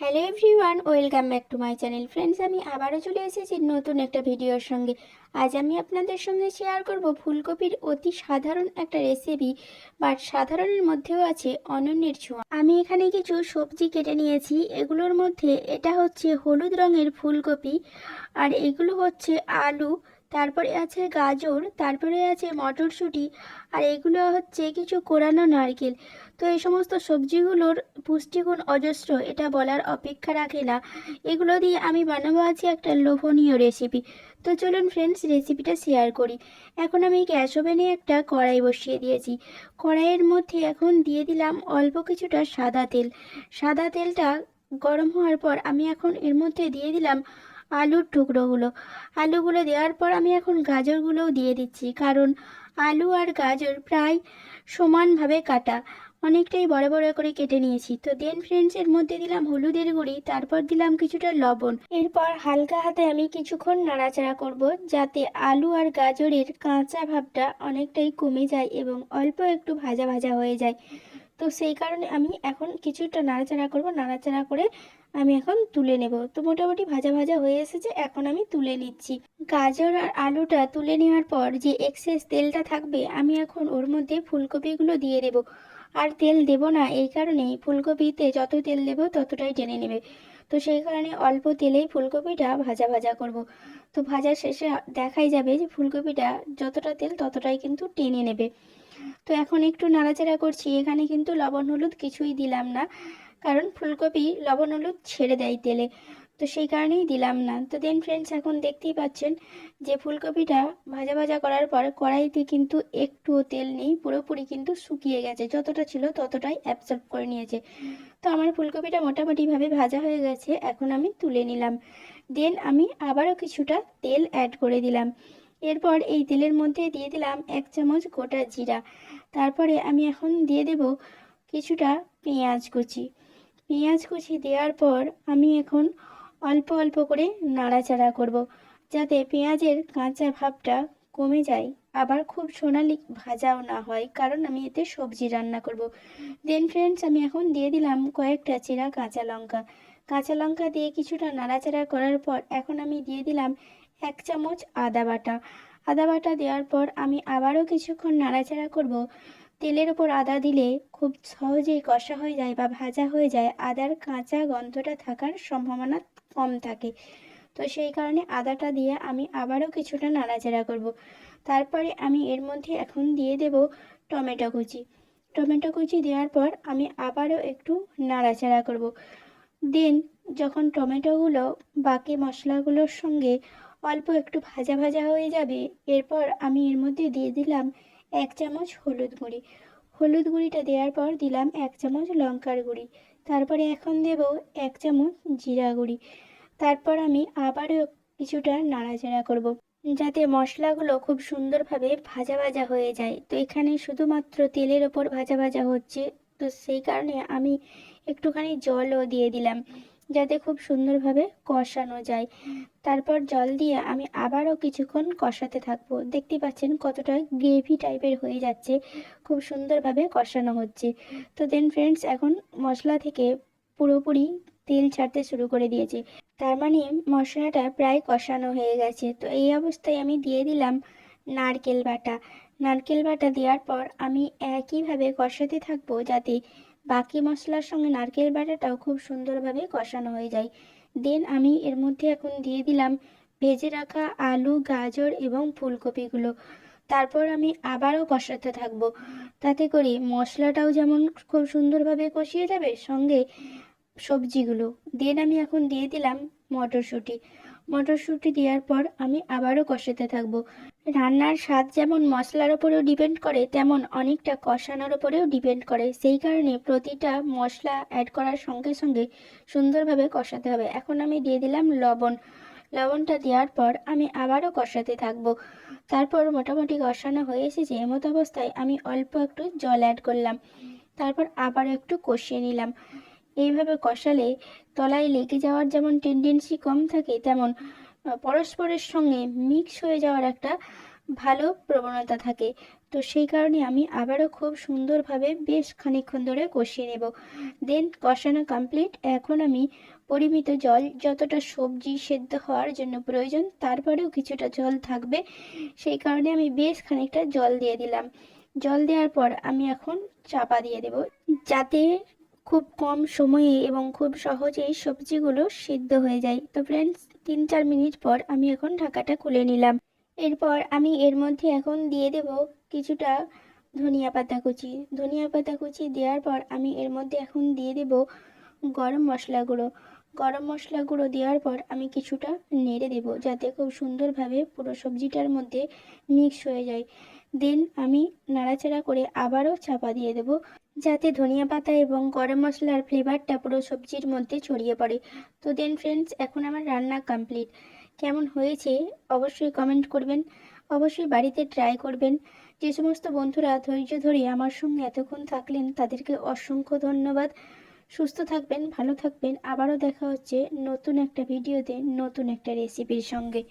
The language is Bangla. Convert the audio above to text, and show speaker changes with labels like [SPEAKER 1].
[SPEAKER 1] Hello everyone welcome back to my channel friends আমি আবারও চলে এসেছি নতুন একটা ভিডিওর সঙ্গে। আজ আমি আপনাদের সঙ্গে শেয়ার করব ফুলকপির অতি সাধারণ একটা রেসিপি বাট সাধারণের মধ্যেও আছে অনন্যের ছোঁয়া। আমি এখানে কিছু সবজি কেটে নিয়েছি। এগুলোর মধ্যে এটা হচ্ছে হলুদ রঙের ফুলকপি, আর এগুলো হচ্ছে আলু তারপরে আছে গাজর, তারপরে আছে মটরশুঁটি, আর এগুলো হচ্ছে কিছু কোরানো নারকেল। তো এই সমস্ত সবজিগুলোর পুষ্টিগুণ অজস্র, এটা বলার অপেক্ষা রাখে না। এগুলো দিয়ে আমি বানাবো আছি একটা লোভনীয় রেসিপি তো চলুন ফ্রেন্ডস রেসিপিটা শেয়ার করি। এখন আমি গ্যাস ওভেনে একটা কড়াই বসিয়ে দিয়েছি। কড়াইয়ের মধ্যে এখন দিয়ে দিলাম অল্প কিছুটা সাদা তেল। সাদা তেলটা গরম হওয়ার পর আমি এখন এর মধ্যে দিয়ে দিলাম আলুর টুকরোগুলো। আলুগুলো দেওয়ার পর আমি এখন গাজরগুলোও দিয়ে দিচ্ছি, কারণ আলু আর গাজর প্রায় সমানভাবে কাটা। অনেকটাই বড় বড় করে কেটে নিয়েছি। তো দেন ফ্রেন্ডস এর মধ্যে দিলাম হলুদের গুঁড়ি, তারপর দিলাম কিছুটা লবণ। এরপর হালকা হাতে আমি কিছুক্ষণ নাড়াচাড়া করব, যাতে আলু আর গাজরের কাঁচা ভাবটা অনেকটাই কমে যায় এবং অল্প একটু ভাজা ভাজা হয়ে যায়। তো সেই কারণে আমি এখন কিছুটা নাড়াচাড়া করব, নাড়াচাড়া করে আমি এখন তুলে নেব। তো মোটামুটি ভাজা ভাজা হয়ে এসেছে, এখন আমি তুলে নিচ্ছি। গাজর আর আলুটা তুলে নেওয়ার পর যে এক্সেস তেলটা থাকবে, আমি এখন ওর মধ্যে ফুলকপিগুলো দিয়ে দেব। আর তেল দেব না, এই কারণেই ফুলকপিতে যত তেল দেব ততটাই টেনে নেবে। তো সেই কারণে অল্প তেলেই ফুলকপিটা ভাজা ভাজা করব। তো ভাজা শেষে দেখাই যাবে যে ফুলকপিটা যতটা তেল ততটাই কিন্তু টেনে নেবে। তো এখন একটু নাড়াচাড়া করছি। এখানে কিন্তু লবণ, হলুদ কিছুই দিলাম না। কারণ ফুলকপি লবণ, হলুদ ছেড়ে দেয় তেলে। তো সেই কারণেই দিলাম না। তো দেন ফ্রেন্ডস এখন দেখতেই পাচ্ছেন যে ফুলকপিটা ভাজা ভাজা করার পর কড়াইতে কিন্তু একটুও তেল নেই। পুরোপুরি কিন্তু শুকিয়ে গেছে। যতটা ছিল ততটাই অ্যাবসর্ব করে নিয়েছে। তো আমার ফুলকপিটা মোটামুটিভাবে ভাজা হয়ে গেছে। এখন আমি তুলে নিলাম। দেন আমি আবারও কিছুটা তেল অ্যাড করে দিলাম। এরপর এই তেলের মধ্যে দিয়ে দিলাম এক চামচ গোটা জিরা। তারপরে আমি এখন দিয়ে দেব কিছুটা পেঁয়াজ কুচি। পেঁয়াজ কুচি দেওয়ার পর আমি এখন অল্প অল্প করে নাড়াচাড়া করব, যাতে পেঁয়াজের কাঁচা ভাবটা কমে যায়। আবার খুব সোনালি ভাজাও না হয়, কারণ আমি এতে সবজি রান্না করব। দেন ফ্রেন্ডস আমি এখন দিয়ে দিলাম কয়েকটা চেরা কাঁচা লঙ্কা। কাঁচা লঙ্কা দিয়ে কিছুটা নাড়াচাড়া করার পর এখন আমি দিয়ে দিলাম এক চামচ আদা বাটা। আদা বাটা দেওয়ার পর আমি আবারও কিছুক্ষণ নাড়াচাড়া করব। তেলের ওপর আদা দিলে খুব সহজেই কষা হয়ে যায় বা ভাজা হয়ে যায়। আদার কাঁচা গন্ধটা থাকার সম্ভাবনা কম থাকে। তো সেই কারণে আদাটা দিয়ে আমি আবারও কিছুটা নাড়াচাড়া করব। তারপরে আমি এর মধ্যে এখন দিয়ে দেব টমেটো কুচি। টমেটো কুচি দেওয়ার পর আমি আবারও একটু নাড়াচাড়া করব। দেন যখন টমেটোগুলো বাকি মশলাগুলোর সঙ্গে অল্প একটু ভাজা ভাজা হয়ে যাবে, এরপর আমি এর মধ্যে দিয়ে দিলাম এক চামচ হলুদ গুঁড়ি। হলুদ গুঁড়িটা দেওয়ার পর দিলাম এক চামচ লঙ্কার গুঁড়ি। তারপরে এখন দেব এক চামচ জিরা গুঁড়ি। তারপর আমি আবারও কিছুটা নাড়াচাড়া করব। যাতে মশলাগুলো খুব সুন্দরভাবে ভাজা ভাজা হয়ে যায়। তো এখানে শুধুমাত্র তেলের ওপর ভাজা ভাজা হচ্ছে। তো সেই কারণে আমি একটুখানি জলও দিয়ে দিলাম। যাতে খুব সুন্দরভাবে কষানো যায়। তারপর জল দিয়ে আমি আবারও কিছুক্ষণ কষাতে থাকব। দেখতে পাচ্ছেন কতটা গ্রেভি টাইপের হয়ে যাচ্ছে, খুব সুন্দরভাবে কষানো হচ্ছে। তো দেন ফ্রেন্ডস এখন মশলা থেকে পুরোপুরি তেল ছাড়তে শুরু করে দিয়েছে। তার মানে মশলাটা প্রায় কষানো হয়ে গেছে। তো এই অবস্থায় আমি দিয়ে দিলাম নারকেল বাটা। নারকেল বাটা দেওয়ার পর আমি একইভাবে কষাতে থাকব যাতে বাকি মশলার সঙ্গে নারকেল বাটাটাও খুব সুন্দরভাবে কষানো হয়ে যায়। দেন আমি এর মধ্যে এখন দিয়ে দিলাম ভেজে রাখা আলু, গাজর এবং ফুলকপিগুলো। তারপর আমি আবারও কষাতে থাকব। তাতে করে মশলাটাও যেমন খুব সুন্দরভাবে কষিয়ে যাবে সঙ্গে সবজিগুলো। দেন আমি এখন দিয়ে দিলাম মটরশুঁটি। মটরশুঁটি দেওয়ার পর আমি আবারও কষাতে থাকব। রান্নার স্বাদ যেমন মশলার ওপরেও ডিপেন্ড করে, তেমন অনেকটা কষানোর ওপরেও ডিপেন্ড করে। সেই কারণে প্রতিটা মশলা অ্যাড করার সঙ্গে সঙ্গে সুন্দরভাবে কষাতে হবে। এখন আমি দিয়ে দিলাম লবণ। লবণটা দেওয়ার পর আমি আবারও কষাতে থাকব। তারপর মোটামুটি কষানো হয়ে এসেছে এমত অবস্থায় আমি অল্প একটু জল অ্যাড করলাম। তারপর আবার একটু কষিয়ে নিলাম। এইভাবে কষালে তলায় লেগে যাওয়ার যেমন টেন্ডেন্সি কম থাকে, তেমন পরস্পরের সঙ্গে মিক্স হয়ে যাওয়ার একটা ভালো প্রবণতা থাকে। তো সেই কারণে আমি আবারও খুব সুন্দরভাবে বেশ খানিকক্ষণ ধরে কষিয়ে নেব। দেন কষানো কমপ্লিট এখন আমি পরিমিত জল, যতটা সবজি সেদ্ধ হওয়ার জন্য প্রয়োজন, তারপরেও কিছুটা জল থাকবে। সেই কারণে আমি বেশ খানিকটা জল দিয়ে দিলাম। জল দেওয়ার পর আমি এখন চাপা দিয়ে দেব। যাতে খুব কম সময়ে এবং খুব সহজেই সবজিগুলো সিদ্ধ হয়ে যায়। তো ফ্রেন্ডস তিন চার মিনিট পর আমি এখন ঢাকাটা খুলে নিলাম। এরপর আমি এর মধ্যে এখন দিয়ে দেব কিছুটা ধনিয়া পাতা কুচি। ধনিয়া পাতা কুচি দেওয়ার পর আমি এর মধ্যে এখন দিয়ে দেব গরম মশলা গুঁড়ো। গরম মশলা গুঁড়ো দেওয়ার পর আমি কিছুটা নেড়ে দেব যাতে খুব সুন্দরভাবে পুরো সবজিটার মধ্যে মিক্স হয়ে যায়। দেন আমি নাড়াচাড়া করে আবারও চাপা দিয়ে দেব। যাতে ধনিয়া পাতা এবং গরম মশলার ফ্লেভারটা পুরো সবজির মধ্যে ছড়িয়ে পড়ে। তো দেন ফ্রেন্ডস এখন আমার রান্না কমপ্লিট কেমন হয়েছে অবশ্যই কমেন্ট করবেন। অবশ্যই বাড়িতে ট্রাই করবেন। যে সমস্ত বন্ধুরা ধৈর্য ধরে আমার সঙ্গে এতক্ষণ থাকলেন, তাদেরকে অসংখ্য ধন্যবাদ। সুস্থ থাকবেন, ভালো থাকবেন। আবারও দেখা হচ্ছে নতুন একটা ভিডিওতে নতুন একটা রেসিপির সঙ্গে।